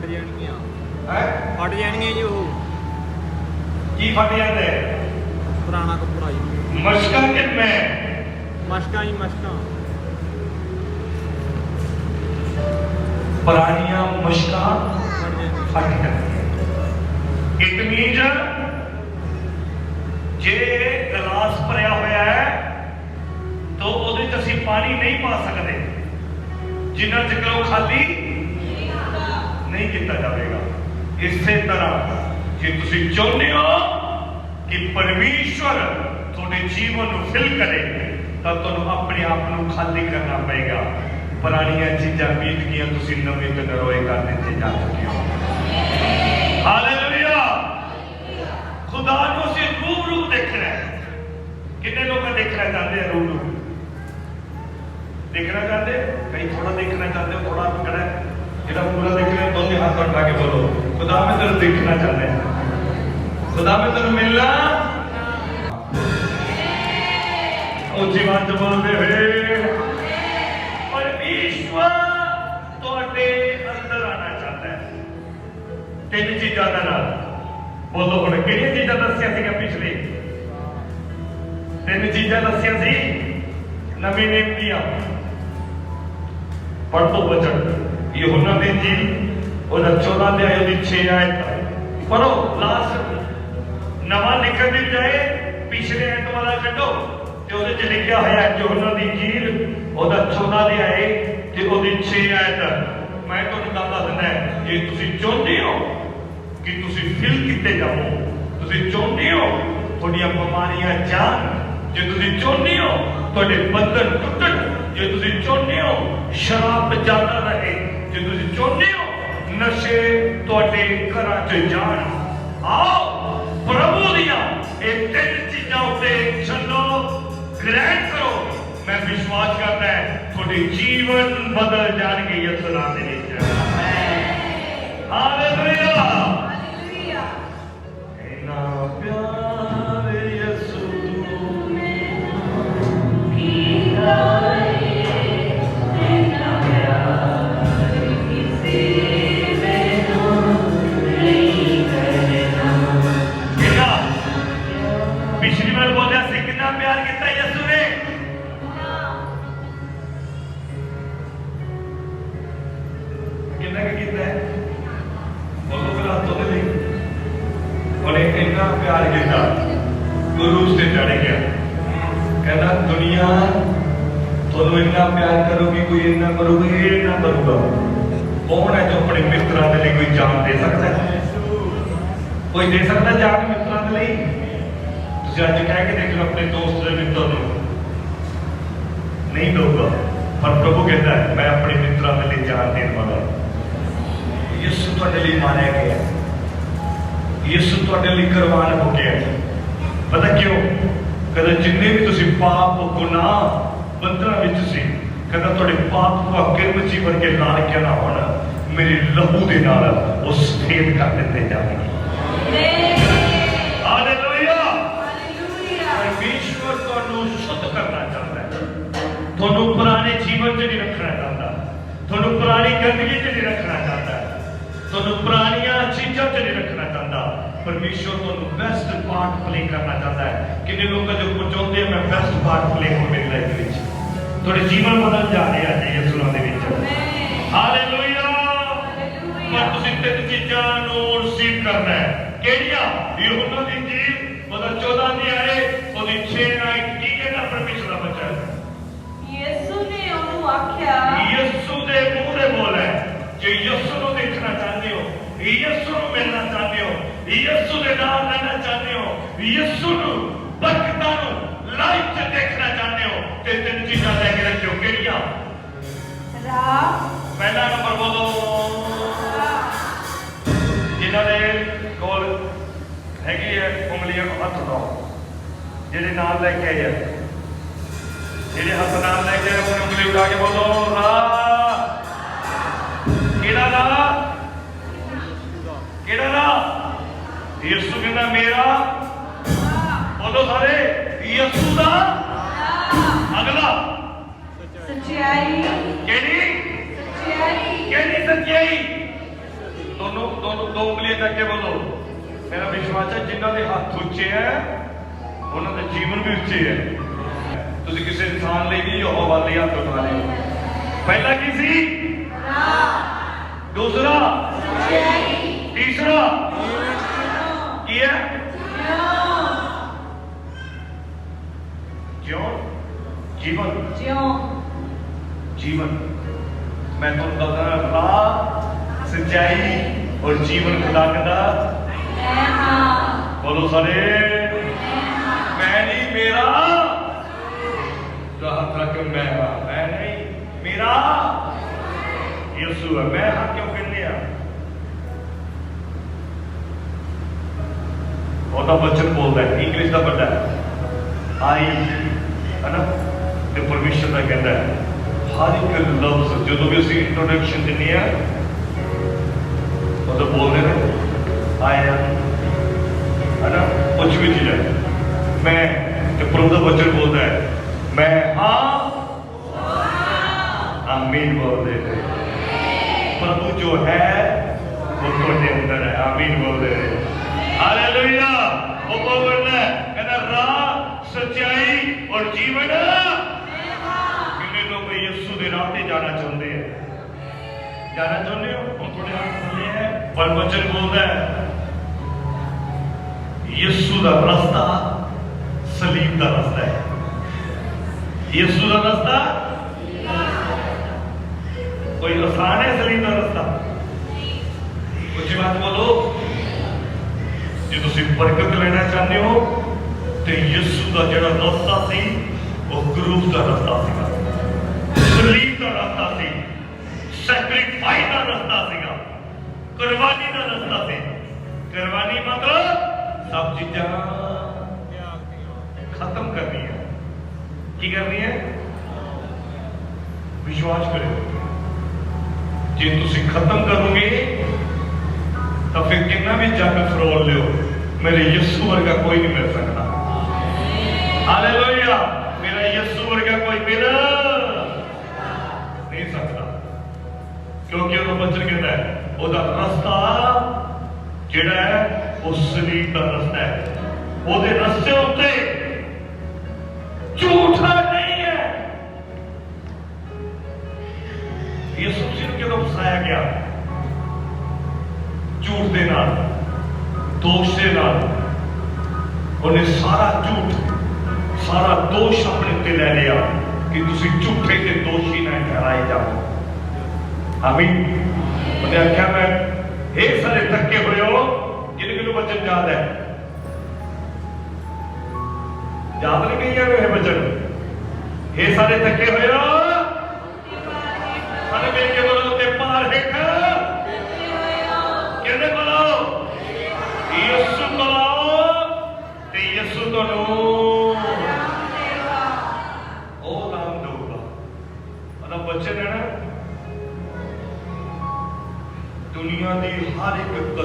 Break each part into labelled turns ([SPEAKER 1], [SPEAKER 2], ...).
[SPEAKER 1] ਫਟ ਜਾਣਗੀਆਂ।
[SPEAKER 2] ਹੈ?
[SPEAKER 1] ਫਟ ਜਾਣਗੀਆਂ ਜੀ ਉਹ।
[SPEAKER 2] ਕੀ ਫਟ ਜਾਂਦਾ? ਹੈ
[SPEAKER 1] ਪੁਰਾਣਾ ਕੱਪੜਾ ਜੀ।
[SPEAKER 2] ਮਸ਼ਕਾਂ ਕਿ ਮੈਂ
[SPEAKER 1] ਮਸ਼ਕਾਂ ਜੀ ਮਸ਼ਕਾਂ।
[SPEAKER 2] ਪੁਰਾਣੀਆਂ ਮਸ਼ਕਾਂ
[SPEAKER 1] ਫਟ ਜਾਂਦੀਆਂ।
[SPEAKER 2] ਫਟ ਜਾਂਦੀਆਂ। ਇਟ ਮੀਨਸ ਜੇ ਗਲਾਸ ਭਰਿਆ ਹੋਇਆ ਹੈ ਤਾਂ ਉਹਦੇ 'ਚ ਅਸੀਂ ਪਾਣੀ ਨਹੀਂ ਪਾ ਸਕਦੇ। ਜਿੰਨਾ ਚਿਰ ਉਹ ਖਾਲੀ ਨਹੀਂ ਕੀਤਾ ਜਾਵੇਗਾ। ਇਸੇ ਤਰ੍ਹਾਂ ਜੇ ਤੁਸੀਂ ਚਾਹੁੰਦੇ ਹੋ ਕਿ ਪਰਮੇਸ਼ਵਰ ਤੁਹਾਡੇ ਜੀਵਨ ਨੂੰ ਫਿਲ ਕਰੇ, ਤਾਂ ਤੁਹਾਨੂੰ ਆਪਣੇ ਆਪ ਨੂੰ ਖਾਲੀ ਕਰਨਾ ਪਏਗਾ। ਪੁਰਾਣੀਆਂ ਚੀਜ਼ਾਂ ਬੀਤ ਗਈਆਂ, ਤੁਸੀਂ ਨਵੇਂ ਤੇ ਨਰੋਏ ਕਰ ਦਿੱਤੇ ਜਾ ਚੁੱਕੇ ਹੋ। ਹਾਲੇਲੂਇਆ ਖੁਦਾ ਨੂੰ ਅਸੀਂ ਰੂਪ ਦੇਖਣਾ ਹੈ। ਕਿੰਨੇ ਲੋਕ ਦੇਖਣਾ ਚਾਹੁੰਦੇ ਆ ਰੂਪ ਰੂਪ ਦੇਖਣਾ ਚਾਹੁੰਦੇ ਕਈ ਥੋੜਾ ਦੇਖਣਾ ਚਾਹੁੰਦੇ ਹੋ ਥੋੜਾ ਕਿਹੜਾ ਜਿਹੜਾ ਪੂਰਾ ਦੇਖਣਾ ਦੋਨੇ ਹੱਥ ਉਠਾ ਕੇ ਬੋਲੋ। ਖੁਦਾ ਮੈਂ ਤੈਨੂੰ ਦੇਖਣਾ ਚਾਹੁੰਦਾ ਹਾਂ। ਖੁਦਾ ਮੈਂ ਤੈਨੂੰ ਮਿਲਣਾ। ਉਹ ਜੀਵਨ ਚ ਬੋਲਦੇ ਹੋਏ, ਪਰਮੇਸ਼ਵਰ, ਤੁਹਾਡੇ ਅੰਦਰ ਆਣਾ ਚਾਹੁੰਦਾ ਹੈ। ਤਿੰਨ ਚੀਜ਼ਾਂ ਦਾ ਨਾਲ। ਬੋਲੋ ਹੁਣ, ਕਿਹੜੀਆਂ ਚੀਜ਼ਾਂ ਦੱਸਿਆ ਸੀਗਾ ਪਿਛਲੇ? ਤਿੰਨ ਚੀਜ਼ਾਂ ਦੱਸਿਆ ਸੀ। ਨਵੀਂ ਨੇਮ ਦੀਆਂ ਪੜ੍ਹ ਤੋਂ ਬਚਨ ਯਹੋਨਾ ਦੇ ਜੀ ਉਹਦਾ 14 ਅਧਿਆਇ ਉਹਦੀ 6 ਆਇਤ ਪੜੋ ਲਾਸਟ ਨਵਾਂ ਲਿਖਣ ਦੀ ਬਜਾਏ ਪਿਛਲੇ ਆਇਤ ਵਾਲਾ ਕੱਢੋ ਤੇ ਉਹਦੇ 'ਚ ਲਿਖਿਆ ਹੋਇਆ ਹੈ ਦੀ ਜੀਲ ਉਹਦਾ 14 ਅਧਿਆਇ ਤੇ ਉਹਦੀ 6 ਆਇਤ ਮੈਂ ਤੁਹਾਨੂੰ ਗੱਲ ਦੱਸ ਦਿੰਦਾ ਜੇ ਤੁਸੀਂ ਚਾਹੁੰਦੇ ਹੋ ਕਿ ਤੁਸੀਂ ਫਿਲ ਕੀਤੇ ਜਾਵੋ, ਤੁਸੀਂ ਚਾਹੁੰਦੇ ਹੋ ਤੁਹਾਡੀਆਂ ਬਿਮਾਰੀਆਂ ਜਾਣ, ਜੇ ਤੁਸੀਂ ਚਾਹੁੰਦੇ ਹੋ ਤੁਹਾਡੇ ਬੰਧਨ ਟੁੱਟਣ, ਜੇ ਤੁਸੀਂ ਚਾਹੁੰਦੇ ਹੋ ਸ਼ਰਾਬ ਜ਼ਿਆਦਾ ਰਹੇ ਜੇ ਤੁਸੀਂ ਚਾਹੁੰਦੇ ਹੋ ਨਸ਼ੇ ਤੁਹਾਡੇ ਘਰਾਂ 'ਚ ਜਾਣ ਆਓ ਪ੍ਰਭੂ ਦੀਆਂ ਇਹ ਤਿੰਨ ਚੀਜ਼ਾਂ ਉੱਤੇ ਚੱਲੋ ਗ੍ਰਹਿਣ ਕਰੋ। ਮੈਂ ਵਿਸ਼ਵਾਸ ਕਰਦਾ ਹੈ ਤੁਹਾਡੇ ਜੀਵਨ ਬਦਲ ਜਾਣਗੇ ਯਿਸੂ ਨਾਮ ਦੇ ਵਿੱਚ। ਹਾਲੇਲੂਇਆ ਦੁਨੀਆ ਤੁਹਾਨੂੰ ਇੰਨਾ ਪਿਆਰ ਕਰੂਗੀ ਕੋਈ ਇੰਨਾ ਕਰੂਗਾ ਇਹ ਨਾ ਕਰੂਗਾ। ਕੌਣ ਹੈ ਜੋ ਆਪਣੇ ਮਿੱਤਰਾਂ ਦੇ ਲਈ ਕੋਈ ਜਾਨ ਦੇ ਸਕਦਾ ਹੈ? ਕੋਈ ਦੇ ਸਕਦਾ ਜਾਨ ਮਿੱਤਰਾਂ ਦੇ ਲਈ? ਤੁਸੀਂ ਅੱਜ ਕਹਿ ਕੇ ਦੇਖ ਲਓ ਆਪਣੇ ਦੋਸਤ ਦੇ ਮਿੱਤਰ ਨੂੰ। ਨਹੀਂ ਦਊਗਾ ਪਰ ਪ੍ਰਭੂ ਕਹਿੰਦਾ ਹੈ, ਮੈਂ ਆਪਣੇ ਮਿੱਤਰਾਂ ਦੇ ਲਈ ਜਾਨ ਦੇਣ ਵਾਲਾ ਯਿਸੂ ਤੁਹਾਡੇ ਲਈ ਮਾਰਿਆ ਗਿਆ ਯਿਸੂ ਤੁਹਾਡੇ ਲਈ ਕੁਰਬਾਨ ਹੋ ਗਿਆ ਪਤਾ ਕਿਉਂ? ਕਦੇ ਜਿੰਨੇ ਵੀ ਤੁਸੀਂ ਪਾਪ ਗੁਨਾਹ ਬੰਧਨਾਂ ਵਿੱਚ ਸੀ ਕਹਿੰਦਾ ਤੁਹਾਡੇ ਪਾਪ ਕਿਰਮ ਜੀ ਵਰਗੇ ਲਾਲ ਕਿਆ ਨਾ ਹੋਣ ਮੇਰੇ ਲਹੂ ਦੇ ਨਾਲ ਉਹ ਸਫੇਦ ਕਰ ਦਿੱਤੇ ਜਾਣਗੇ। ਹਾਲੇਲੂਇਆ ਪਰਮੇਸ਼ਵਰ ਤੁਹਾਨੂੰ ਸ਼ੁੱਧ ਕਰਨਾ ਚਾਹੁੰਦਾ ਹੈ। ਤੁਹਾਨੂੰ ਪੁਰਾਣੇ ਜੀਵਨ 'ਚ ਨਹੀਂ ਰੱਖਣਾ ਚਾਹੁੰਦਾ। ਤੁਹਾਨੂੰ ਪੁਰਾਣੀ ਗੰਦਗੀ 'ਚ ਨਹੀਂ ਰੱਖਣਾ ਚਾਹੁੰਦਾ। ਤੁਹਾਨੂੰ ਪੁਰਾਣੀਆਂ ਚੀਜ਼ਾਂ 'ਚ ਨਹੀਂ ਰੱਖਣਾ ਚਾਹੁੰਦਾ। ਪਰਮੇਸ਼ਵਰ ਤੁਹਾਨੂੰ ਬੈਸਟ ਪਾਰਟ ਪਲੇ ਕਰਨਾ ਚਾਹੁੰਦਾ ਹੈ। ਕਿੰਨੇ ਲੋਕ ਜੋ ਕੁਝ ਚਾਹੁੰਦੇ ਆ ਮੈਂ ਬੈਸਟ ਪਾਰਟ ਪਲੇ ਹੋ ਮੇਰੀ ਲਾਈਫ ਵਿੱਚ। ਤੁਹਾਡੇ ਜੀਵਨ ਬਦਲ ਜਾ ਰਿਹਾ ਹੈ ਯਿਸੂਆਂ ਦੇ ਵਿੱਚ। ਹਾਲੇਲੂਇਆ ਪਰ ਤੁਸੀਂ ਤਿੰਨ ਚੀਜ਼ਾਂ ਨੂੰ ਰਿਸੀਵ ਕਰਨਾ ਹੈ। ਕਿਹੜੀਆਂ? ਯਹੋਨਾ ਦੀ ਜੀਵ ਉਹਦਾ 14 ਦੀ ਆਏ ਉਹਦੀ 6 ਆਏ ਕੀ ਕਹਿੰਦਾ ਪਰਮੇਸ਼ਰ ਦਾ ਬੱਚਾ
[SPEAKER 3] ਯਿਸੂ ਨੇ ਉਹਨੂੰ ਆਖਿਆ
[SPEAKER 2] ਯਿਸੂ ਦੇ ਮੂੰਹ ਦੇ ਬੋਲ ਜੇ ਯਿਸੂ ਨੂੰ ਦੇਖਣਾ ਚਾਹੁੰਦੇ ਹੋ ਯਿਸੂ ਨੂੰ ਮਿਲਣਾ ਚਾਹੁੰਦੇ ਹੋ ਯਿਸੂ ਦੇ ਨਾਲ ਰਹਿਣਾ ਚਾਹੁੰਦੇ ਹੋ ਯਿਸੂ ਨੂੰ ਬਰਕਤਾਂ ਨੂੰ ਲਾਈਫ 'ਚ ਦੇਖਣਾ ਚਾਹੁੰਦੇ ਹੋ ਤੇ ਤਿੰਨ ਚੀਜ਼ਾਂ ਲੈ ਕੇ ਰੱਖਿਓ ਕਿਹੜੀਆਂ?
[SPEAKER 3] ਰਾਹ।
[SPEAKER 2] ਪਹਿਲਾ ਨੰਬਰ ਬੋਲੋ। ਜਿਨ੍ਹਾਂ ਦੇ ਕੋਲ ਹੈਗੀ ਹੈ ਉਂਗਲੀਆਂ ਨੂੰ ਹੱਥ ਲਾਓ ਜਿਹੜੇ ਨਾਲ ਲੈ ਕੇ ਆਏ ਆ। ਜਿਹੜੇ ਹੱਥ ਨਾਲ ਲੈ ਕੇ ਆਏ ਆਪਣੀ ਉਂਗਲੀ ਉਠਾ ਕੇ ਬੋਲੋ ਰਾ ਕਿਹੜਾ ਰਾ ਯਿਸੂ ਕਹਿੰਦਾ ਮੇਰਾ ਬੋਲੋ ਸਾਰੇ ਯਿਸੂ ਦਾ ਅਗਲਾ।
[SPEAKER 3] ਸੱਚਾਈ।
[SPEAKER 2] ਕਿਹੜੀ?
[SPEAKER 3] ਸੱਚਾਈ।
[SPEAKER 2] ਕਿਹੜੀ ਸੱਚਾਈ? ਦੋਨੋਂ ਦੋਨੋਂ ਦੋ ਉਂਗਲੀਆਂ ਚੱਕ ਕੇ ਬੋਲੋ। ਮੇਰਾ ਵਿਸ਼ਵਾਸ ਹੈ ਜਿਨ੍ਹਾਂ ਦੇ ਹੱਥ ਉੱਚੇ ਹੈ ਉਹਨਾਂ ਦਾ ਜੀਵਨ ਵੀ ਉੱਚੇ ਹੈ। ਤੁਸੀਂ ਕਿਸੇ ਇਨਸਾਨ ਲਈ ਨਹੀਂ ਯਹੋਵਾ ਲਈ ਹੱਥ ਉਠਾ ਰਹੇ ਹੋ ਪਹਿਲਾ ਕੀ ਸੀ? ਦੂਸਰਾ? ਤੀਸਰਾ? किया? क्यों? जीवन।
[SPEAKER 3] क्यों
[SPEAKER 2] जीवन। मैं तो तुम बता रहा सिंचाई और जीवन खुदा का बोलो, सारे। मैं नहीं, मेरा। रहा था कि मैं मैं नहीं, मेरा। यीशु है, मैं हाँ क्यों कर लिया? आ ਉਹਦਾ ਬਚਨ ਬੋਲਦਾ ਹੈ ਇੰਗਲਿਸ਼ ਦਾ ਵੱਡਾ ਆਈ ਹੈ ਤੇ ਪਰਮੇਸ਼ਰ ਦਾ ਕਹਿੰਦਾ ਹੈ। ਹਰ ਇੱਕ ਲਫ਼ਜ਼, ਜਦੋਂ ਵੀ ਅਸੀਂ ਇੰਟਰੋਡਕਸ਼ਨ ਦਿੰਦੇ ਆ ਉਹਦਾ ਬੋਲਦੇ ਨੇ ਆਇਆ ਹੈ ਕੁਝ ਵੀ ਚੀਜ਼ ਹੈ। ਮੈਂ, ਤੇ ਪ੍ਰਭੂ ਦਾ ਬਚਨ ਬੋਲਦਾ ਹੈ। ਮੈਂ ਹਾਂ। ਆਮੀਨ ਬੋਲਦੇ ਨੇ। ਪ੍ਰਭੂ ਜੋ ਹੈ, ਉਹ ਤੁਹਾਡੇ ਅੰਦਰ ਹੈ। ਆਮੀਨ ਬੋਲਦੇ ਨੇ। ਹਾਲੇਲੂਇਆ ਉਹ ਬੋਲਦਾ ਹੈ ਕਹਿੰਦਾ ਰਾਹ ਸੱਚਾਈ ਔਰ ਜੀਵਨ ਕਿੰਨੇ ਲੋਕ ਯਿਸੂ ਦੇ ਰਾਹ ਤੇ ਜਾਣਾ ਚਾਹੁੰਦੇ ਆ ਜਾਣਾ ਚਾਹੁੰਦੇ ਹੋ ਉਹ ਤੁਹਾਡੇ ਹੱਥ ਥੱਲੇ ਹੈ ਪਰ ਬਚਨ ਬੋਲਦਾ ਹੈ ਯਿਸੂ ਦਾ ਰਸਤਾ ਸਲੀਮ ਦਾ ਰਸਤਾ ਹੈ ਯਿਸੂ ਦਾ ਰਸਤਾ ਕੋਈ ਆਸਾਨ ਹੈ ਸਲੀਮ ਦਾ ਰਸਤਾ ਉੱਚੀ ਬਾਤ ਬੋਲੋ ਜੇ ਤੁਸੀਂ ਬਰਕਤ ਲੈਣਾ ਚਾਹੁੰਦੇ ਹੋ, ਤੇ ਯਿਸੂ ਦਾ ਜਿਹੜਾ ਰਸਤਾ ਸੀ, ਉਹ ਕਰੂਸ ਦਾ ਰਸਤਾ ਸੀਗਾ। ਸਲੀਮ ਦਾ ਰਸਤਾ ਸੀ। ਸੈਕਰੀਫਾਈ ਦਾ ਰਸਤਾ ਸੀਗਾ। ਕੁਰਬਾਨੀ ਦਾ ਰਸਤਾ ਸੀ। ਕੁਰਬਾਨੀ ਮਤਲਬ ਸਭ ਚੀਜ਼ਾਂ ਖਤਮ ਕਰਨੀ ਹੈ ਕੀ ਕਰਨੀ ਹੈ ਵਿਸ਼ਵਾਸ ਕਰੋ ਜੇ ਤੁਸੀਂ ਖਤਮ ਕਰੋਗੇ ਤਾਂ ਫਿਰ ਕਿੰਨਾ ਵੀ ਜੱਗ ਫਰੋਲ ਲਿਓ, ਮੇਰੇ ਯਿਸੂ ਵਰਗਾ ਕੋਈ ਨਹੀਂ ਮਿਲ ਸਕਦਾ। ਹਾਲੇਲੂਇਆ, ਮੇਰਾ ਯਿਸੂ ਵਰਗਾ ਕੋਈ ਮਿਲ ਨਹੀਂ ਸਕਦਾ। ਕਿਉਂਕਿ ਉਹ ਬਚਨ ਕਹਿੰਦਾ ਹੈ, ਉਹਦਾ ਰਸਤਾ ਜਿਹੜਾ ਹੈ, ਉਹ ਸਲੀਮ ਦਾ ਰਸਤਾ ਹੈ। ਉਹਦੇ ਰਸਤੇ ਉੱਤੇ ਝੂਠਾ ਨਹੀਂ ਹੈ। ਯਿਸੂ ਜੀ ਨੂੰ ਕਿਦੋਂ ਫਸਾਇਆ ਗਿਆ? ਝੂਠ ਦੇ ਨਾਲ, ਦੋਸ਼ ਦੇ ਨਾਲ। ਉਹਨੇ ਸਾਰਾ ਝੂਠ, ਸਾਰਾ ਦੋਸ਼ ਆਪਣੇ ਉੱਤੇ ਲੈ ਲਿਆ ਕਿ ਤੁਸੀਂ ਝੂਠੇ ਤੇ ਦੋਸ਼ੀ ਨਾ ਠਹਿਰਾਏ ਜਾਓ। ਆਮੀਨ। ਉਹਨੇ ਆਖਿਆ, ਮੈਂ ਇਹ ਸਾਰੇ ਥੱਕੇ ਹੋਏ ਹੋ ਜਿਹਨੇ ਮੈਨੂੰ ਬਚਨ ਯਾਦ ਹੈ? ਯਾਦ ਨਹੀਂ ਕਹੀ ਜਾਵੇ ਇਹ ਬਚਨ। ਇਹ ਸਾਰੇ ਥੱਕੇ ਹੋਏ ਹੋ, ਸਾਰੇ ਮਿਲ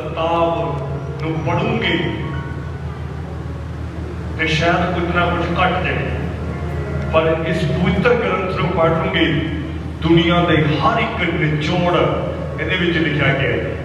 [SPEAKER 2] ਕਿਤਾਬ ਨੂੰ ਪੜੂੰਗੇ ਤੇ ਸ਼ਾਇਦ ਕੁਝ ਨਾ ਕੁਝ ਘਟ ਜਾਏ। ਪਰ ਇਸ ਪਵਿੱਤਰ ਗ੍ਰੰਥ ਨੂੰ ਪੜ੍ਹੋਗੇ, ਦੁਨੀਆ ਦੇ ਹਰ ਇੱਕ ਨਿਚੋੜ ਇਹਦੇ ਵਿੱਚ ਲਿਖਿਆ ਗਿਆ ਹੈ।